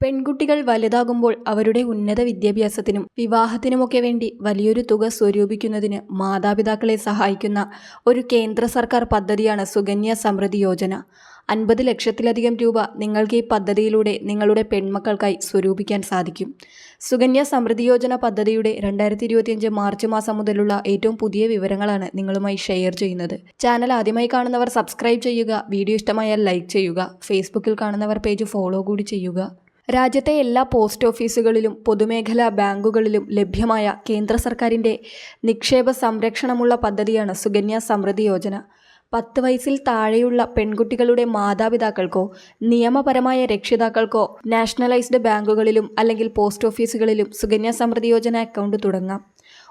പെൺകുട്ടികൾ വലുതാകുമ്പോൾ അവരുടെ ഉന്നത വിദ്യാഭ്യാസത്തിനും വിവാഹത്തിനുമൊക്കെ വേണ്ടി വലിയൊരു തുക സ്വരൂപിക്കുന്നതിന് മാതാപിതാക്കളെ സഹായിക്കുന്ന ഒരു കേന്ദ്ര സർക്കാർ പദ്ധതിയാണ് സുകന്യ സമൃദ്ധി യോജന. അൻപത് ലക്ഷത്തിലധികം രൂപ നിങ്ങൾക്ക് ഈ പദ്ധതിയിലൂടെ നിങ്ങളുടെ പെൺമക്കൾക്കായി സ്വരൂപിക്കാൻ സാധിക്കും. സുകന്യ സമൃദ്ധി യോജന പദ്ധതിയുടെ രണ്ടായിരത്തി ഇരുപത്തിയഞ്ച് മാർച്ച് മാസം മുതലുള്ള ഏറ്റവും പുതിയ വിവരങ്ങളാണ് നിങ്ങളുമായി ഷെയർ ചെയ്യുന്നത്. ചാനൽ ആദ്യമായി കാണുന്നവർ സബ്സ്ക്രൈബ് ചെയ്യുക വീഡിയോ ഇഷ്ടമായാൽ ലൈക്ക് ചെയ്യുക ഫേസ്ബുക്കിൽ കാണുന്നവർ പേജ് ഫോളോ കൂടി ചെയ്യുക. രാജ്യത്തെ എല്ലാ പോസ്റ്റ് ഓഫീസുകളിലും പൊതുമേഖലാ ബാങ്കുകളിലും ലഭ്യമായ കേന്ദ്ര സർക്കാരിന്റെ നിക്ഷേപ സംരക്ഷണമുള്ള പദ്ധതിയാണ് സുകന്യ സമൃദ്ധി യോജന. പത്ത് വയസ്സിൽ താഴെയുള്ള പെൺകുട്ടികളുടെ മാതാപിതാക്കൾക്കോ നിയമപരമായ രക്ഷിതാക്കൾക്കോ നാഷണലൈസ്ഡ് ബാങ്കുകളിലും അല്ലെങ്കിൽ പോസ്റ്റ് ഓഫീസുകളിലും സുകന്യ സമൃദ്ധി യോജന അക്കൗണ്ട് തുടങ്ങാം.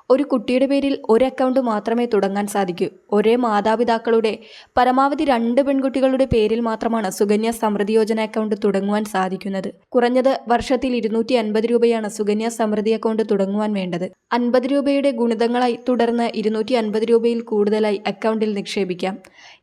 ഒരു കുട്ടിയുടെ പേരിൽ ഒരു അക്കൗണ്ട് മാത്രമേ തുടങ്ങാൻ സാധിക്കൂ. ഒരേ മാതാപിതാക്കളുടെ പരമാവധി രണ്ട് പെൺകുട്ടികളുടെ പേരിൽ മാത്രമാണ് സുകന്യ സമൃദ്ധി യോജന അക്കൗണ്ട് തുടങ്ങുവാൻ സാധിക്കുന്നത്. കുറഞ്ഞത് വർഷത്തിൽ ഇരുന്നൂറ്റി അൻപത് രൂപയാണ് സുകന്യ സമൃദ്ധി അക്കൗണ്ട് തുടങ്ങുവാൻ വേണ്ടത്. അൻപത് രൂപയുടെ ഗുണിതങ്ങളായി തുടർന്ന് ഇരുന്നൂറ്റി അൻപത് രൂപയിൽ കൂടുതലായി അക്കൗണ്ടിൽ നിക്ഷേപിക്കാം.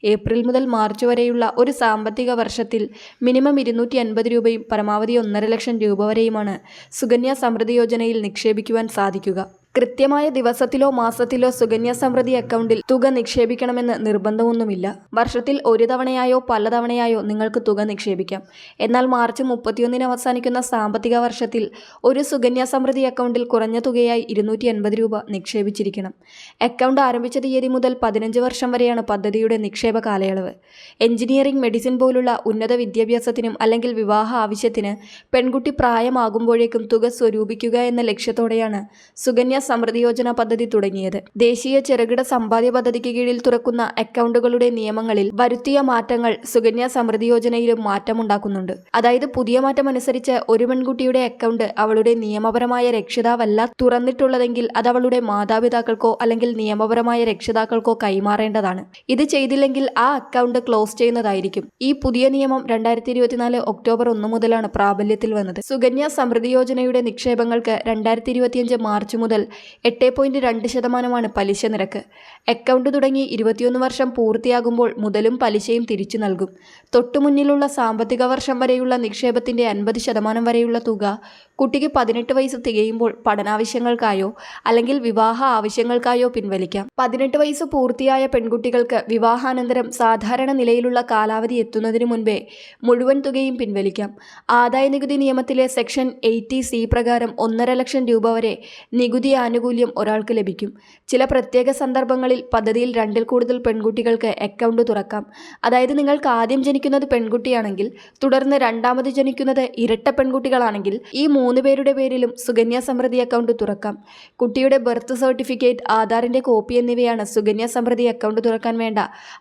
ഏപ്രിൽ മുതൽ മാർച്ച് വരെയുള്ള ഒരു സാമ്പത്തിക വർഷത്തിൽ മിനിമം ഇരുന്നൂറ്റി അൻപത് രൂപയും പരമാവധി ഒന്നര ലക്ഷം രൂപ വരെയുമാണ് സുകന്യ സമൃദ്ധി യോജനയിൽ നിക്ഷേപിക്കുവാൻ സാധിക്കുക. കൃത്യമായ ദിവസത്തിലോ മാസത്തിലോ സുകന്യ സമൃദ്ധി അക്കൗണ്ടിൽ തുക നിക്ഷേപിക്കണമെന്ന് നിർബന്ധമൊന്നുമില്ല. വർഷത്തിൽ ഒരു തവണയായോ പല തവണയായോ നിങ്ങൾക്ക് തുക നിക്ഷേപിക്കാം. എന്നാൽ മാർച്ച് മുപ്പത്തിയൊന്നിന് അവസാനിക്കുന്ന സാമ്പത്തിക വർഷത്തിൽ ഒരു സുകന്യ സമൃദ്ധി അക്കൗണ്ടിൽ കുറഞ്ഞ തുകയായി ഇരുന്നൂറ്റി അൻപത് രൂപ നിക്ഷേപിച്ചിരിക്കണം. അക്കൗണ്ട് ആരംഭിച്ച തീയതി മുതൽ പതിനഞ്ച് വർഷം വരെയാണ് പദ്ധതിയുടെ നിക്ഷേപ കാലയളവ്. എഞ്ചിനീയറിംഗ് മെഡിസിൻ പോലുള്ള ഉന്നത വിദ്യാഭ്യാസത്തിനും അല്ലെങ്കിൽ വിവാഹ ആവശ്യത്തിന് പെൺകുട്ടി പ്രായമാകുമ്പോഴേക്കും തുക സ്വരൂപിക്കുക എന്ന ലക്ഷ്യത്തോടെയാണ് സുകന്യ സമൃദ്ധി യോജന പദ്ധതി തുടങ്ങിയത്. ദേശീയ ചെറുകിട സമ്പാദ്യ പദ്ധതിക്ക് കീഴിൽ തുറക്കുന്ന അക്കൗണ്ടുകളുടെ നിയമങ്ങളിൽ വരുത്തിയ മാറ്റങ്ങൾ സുകന്യ സമൃദ്ധി യോജനയിലും മാറ്റമുണ്ടാക്കുന്നുണ്ട്. അതായത് പുതിയ മാറ്റം അനുസരിച്ച് ഒരു പെൺകുട്ടിയുടെ അക്കൗണ്ട് അവളുടെ നിയമപരമായ രക്ഷിതാവല്ല തുറന്നിട്ടുള്ളതെങ്കിൽ അത് അവളുടെ മാതാപിതാക്കൾക്കോ അല്ലെങ്കിൽ നിയമപരമായ രക്ഷിതാക്കൾക്കോ കൈമാറേണ്ടതാണ്. ഇത് ചെയ്തില്ലെങ്കിൽ ആ അക്കൗണ്ട് ക്ലോസ് ചെയ്യുന്നതായിരിക്കും. ഈ പുതിയ നിയമം രണ്ടായിരത്തി ഇരുപത്തിനാല് ഒക്ടോബർ ഒന്ന് മുതലാണ് പ്രാബല്യത്തിൽ വന്നത്. സുകന്യ സമൃദ്ധി യോജനയുടെ നിക്ഷേപങ്ങൾക്ക് രണ്ടായിരത്തി ഇരുപത്തിയഞ്ച് മാർച്ച് മുതൽ എട്ട് പോയിന്റ് രണ്ട് ശതമാനമാണ് പലിശ നിരക്ക്. അക്കൗണ്ട് തുടങ്ങി ഇരുപത്തിയൊന്ന് വർഷം പൂർത്തിയാകുമ്പോൾ മുതലും പലിശയും തിരിച്ചു നൽകും. തൊട്ടുമുന്നിലുള്ള സാമ്പത്തിക വർഷം വരെയുള്ള നിക്ഷേപത്തിന്റെ അൻപത് ശതമാനം വരെയുള്ള തുക കുട്ടിക്ക് പതിനെട്ട് വയസ്സ് തികയുമ്പോൾ പഠനാവശ്യങ്ങൾക്കായോ അല്ലെങ്കിൽ വിവാഹ ആവശ്യങ്ങൾക്കായോ പിൻവലിക്കാം. പതിനെട്ട് വയസ്സ് പൂർത്തിയായ പെൺകുട്ടികൾക്ക് വിവാഹാനന്തരം സാധാരണ നിലയിലുള്ള കാലാവധി എത്തുന്നതിന് മുൻപേ മുഴുവൻ തുകയും പിൻവലിക്കാം. ആദായ നികുതി നിയമത്തിലെ സെക്ഷൻ എയ്റ്റി സി പ്രകാരം ഒന്നര ലക്ഷം രൂപ വരെ നികുതി ആനുകൂല്യം ഒരാൾക്ക് ലഭിക്കും. ചില പ്രത്യേക സന്ദർഭങ്ങളിൽ പദ്ധതിയിൽ രണ്ടിൽ കൂടുതൽ പെൺകുട്ടികൾക്ക് അക്കൗണ്ട് തുറക്കാം. അതായത് നിങ്ങൾക്ക് ആദ്യം ജനിക്കുന്നത് പെൺകുട്ടിയാണെങ്കിൽ തുടർന്ന് രണ്ടാമത് ജനിക്കുന്നത് ഇരട്ട പെൺകുട്ടികളാണെങ്കിൽ ഈ മൂന്ന് പേരുടെ പേരിലും സുകന്യ സമൃദ്ധി അക്കൗണ്ട് തുറക്കാം. കുട്ടിയുടെ ബർത്ത് സർട്ടിഫിക്കറ്റ് ആധാറിന്റെ കോപ്പി എന്നിവയാണ് സുകന്യ സമൃദ്ധി അക്കൗണ്ട് തുറക്കാൻ വേണ്ട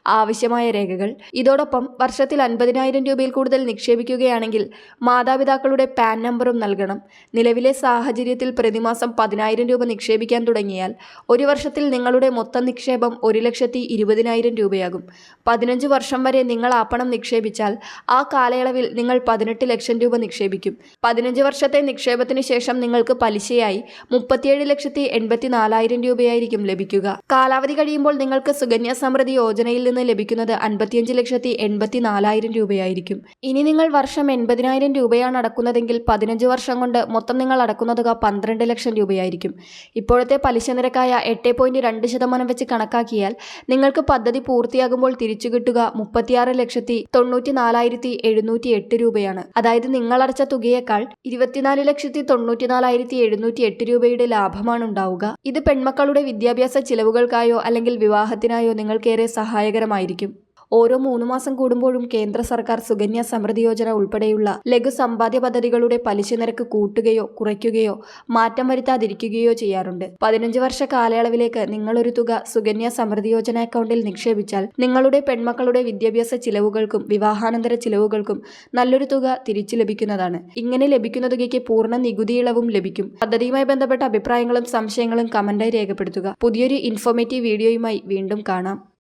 ആവശ്യമായ രേഖകൾ. ഇതോടൊപ്പം വർഷത്തിൽ അൻപതിനായിരം രൂപയിൽ കൂടുതൽ നിക്ഷേപിക്കുകയാണെങ്കിൽ മാതാപിതാക്കളുടെ പാൻ നമ്പറും നൽകണം. നിലവിലെ സാഹചര്യത്തിൽ പ്രതിമാസം പതിനായിരം രൂപ നിക്ഷേപിക്കാൻ തുടങ്ങിയാൽ ഒരു വർഷത്തിൽ നിങ്ങളുടെ മൊത്തം നിക്ഷേപം ഒരു ലക്ഷത്തി ഇരുപതിനായിരം രൂപയാകും. പതിനഞ്ച് വർഷം വരെ നിങ്ങൾ ആ പണം നിക്ഷേപിച്ചാൽ ആ കാലയളവിൽ നിങ്ങൾ പതിനെട്ട് ലക്ഷം രൂപ നിക്ഷേപിക്കും. പതിനഞ്ച് വർഷത്തെ നിക്ഷേപത്തിന് ശേഷം നിങ്ങൾക്ക് പലിശയായി മുപ്പത്തിയേഴ് ലക്ഷത്തി എൺപത്തി നാലായിരം രൂപയായിരിക്കും ലഭിക്കുക. കാലാവധി കഴിയുമ്പോൾ നിങ്ങൾക്ക് സുകന്യ സമൃദ്ധി യോജനയിൽ നിന്ന് ലഭിക്കുന്നത് അൻപത്തിയഞ്ച് ലക്ഷത്തി എൺപത്തി നാലായിരം രൂപയായിരിക്കും. ഇനി നിങ്ങൾ വർഷം എൺപതിനായിരം രൂപയാണ് അടക്കുന്നതെങ്കിൽ പതിനഞ്ച് വർഷം കൊണ്ട് മൊത്തം നിങ്ങൾ അടക്കുന്ന തുക പന്ത്രണ്ട് ലക്ഷം രൂപയായിരിക്കും. ഇപ്പോഴത്തെ പലിശ നിരക്കായ എട്ട് പോയിന്റ് രണ്ട് ശതമാനം വെച്ച് കണക്കാക്കിയാൽ നിങ്ങൾക്ക് പദ്ധതി പൂർത്തിയാകുമ്പോൾ തിരിച്ചു കിട്ടുക മുപ്പത്തിയാറ് ലക്ഷത്തി തൊണ്ണൂറ്റി നാലായിരത്തി എഴുന്നൂറ്റി എട്ട് രൂപയാണ്. അതായത് നിങ്ങൾ അടച്ച തുകയേക്കാൾ ഇരുപത്തിനാല് ലക്ഷത്തി തൊണ്ണൂറ്റി നാലായിരത്തി എഴുന്നൂറ്റി എട്ട് രൂപയുടെ ലാഭമാണ് ഉണ്ടാവുക. ഇത് പെൺമക്കളുടെ വിദ്യാഭ്യാസ ചിലവുകൾക്കായോ അല്ലെങ്കിൽ വിവാഹത്തിനായോ നിങ്ങൾക്കേറെ സഹായകരമായിരിക്കും. ഓരോ മൂന്ന് മാസം കൂടുമ്പോഴും കേന്ദ്ര സർക്കാർ സുകന്യ സമൃദ്ധി യോജന ഉൾപ്പെടെയുള്ള ലഘു സമ്പാദ്യ പദ്ധതികളുടെ പലിശ നിരക്ക് കൂട്ടുകയോ കുറയ്ക്കുകയോ മാറ്റം വരുത്താതിരിക്കുകയോ ചെയ്യാറുണ്ട്. പതിനഞ്ച് വർഷ കാലയളവിലേക്ക് നിങ്ങളൊരു തുക സുകന്യ സമൃദ്ധി യോജന അക്കൗണ്ടിൽ നിക്ഷേപിച്ചാൽ നിങ്ങളുടെ പെൺമക്കളുടെ വിദ്യാഭ്യാസ ചിലവുകൾക്കും വിവാഹാനന്തര ചിലവുകൾക്കും നല്ലൊരു തുക തിരിച്ചു ലഭിക്കുന്നതാണ്. ഇങ്ങനെ ലഭിക്കുന്ന തുകയ്ക്ക് പൂർണ നികുതി ഇളവും ലഭിക്കും. പദ്ധതിയുമായി ബന്ധപ്പെട്ട അഭിപ്രായങ്ങളും സംശയങ്ങളും കമന്റായി രേഖപ്പെടുത്തുക. പുതിയൊരു ഇൻഫോർമേറ്റീവ് വീഡിയോയുമായി വീണ്ടും കാണാം.